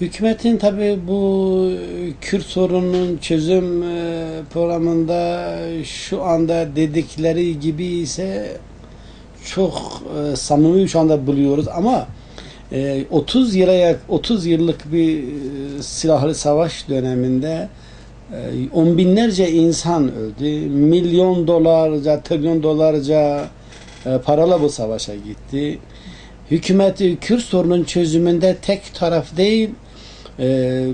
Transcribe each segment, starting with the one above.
Hükümetin tabi bu Kürt sorununun çözüm e, programında şu anda dedikleri gibi ise çok e, samimi şu anda buluyoruz ama e, 30 yıla 30 yıllık bir e, silahlı savaş döneminde e, on binlerce insan öldü. Milyon dolarca, trilyon dolarca e, paralı bu savaşa gitti. Hükümeti Kürt sorunun çözümünde tek taraf değil, e,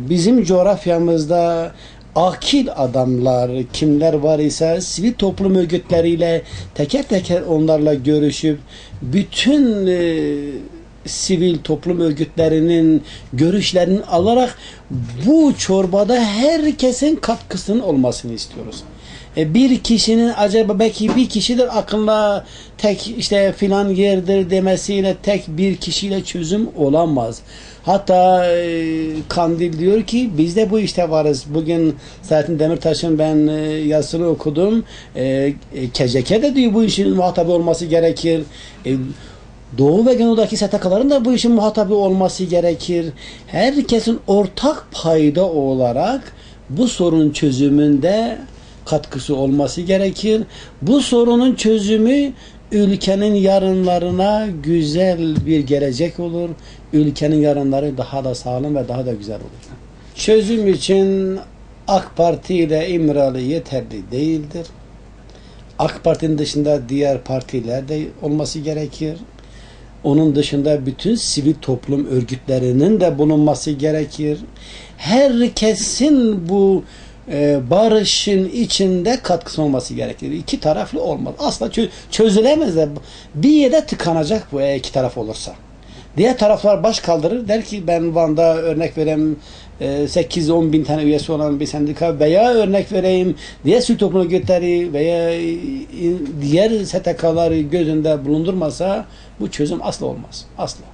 bizim coğrafyamızda akil adamlar kimler var ise sivil toplum örgütleriyle teker teker onlarla görüşüp bütün e, sivil toplum örgütlerinin görüşlerini alarak bu çorbada herkesin katkısının olmasını istiyoruz. E, bir kişinin acaba belki bir kişidir aklına tek işte filan yerdir demesiyle tek bir kişiyle çözüm olamaz. Hatta e, Kandil diyor ki biz de bu işte varız. Bugün Selahattin Demirtaş'ın ben e, yazısını okudum. E, e, de diyor bu işin muhatabı olması gerekir. E, Doğu ve Güneydoğu'daki STK'ların da bu işin muhatabı olması gerekir. Herkesin ortak payda olarak bu sorun çözümünde katkısı olması gerekir. Bu sorunun çözümü ülkenin yarınlarına güzel bir gelecek olur. Ülkenin yarınları daha da sağlam ve daha da güzel olur. Çözüm için AK Parti ile İmralı yeterli değildir. AK Parti'nin dışında diğer partiler de olması gerekir. Onun dışında bütün sivil toplum örgütlerinin de bulunması gerekir. Herkesin bu e, barışın içinde katkısı olması gerekir. İki taraflı olmaz. Asla çö- çözülemez bir yere tıkanacak bu iki taraf olursa. Diğer taraflar baş kaldırır. Der ki ben Van'da örnek vereyim 8-10 bin tane üyesi olan bir sendika veya örnek vereyim diğer sivil toplum örgütleri veya e, diğer STK'ları gözünde bulundurmasa bu çözüm asla olmaz. Asla.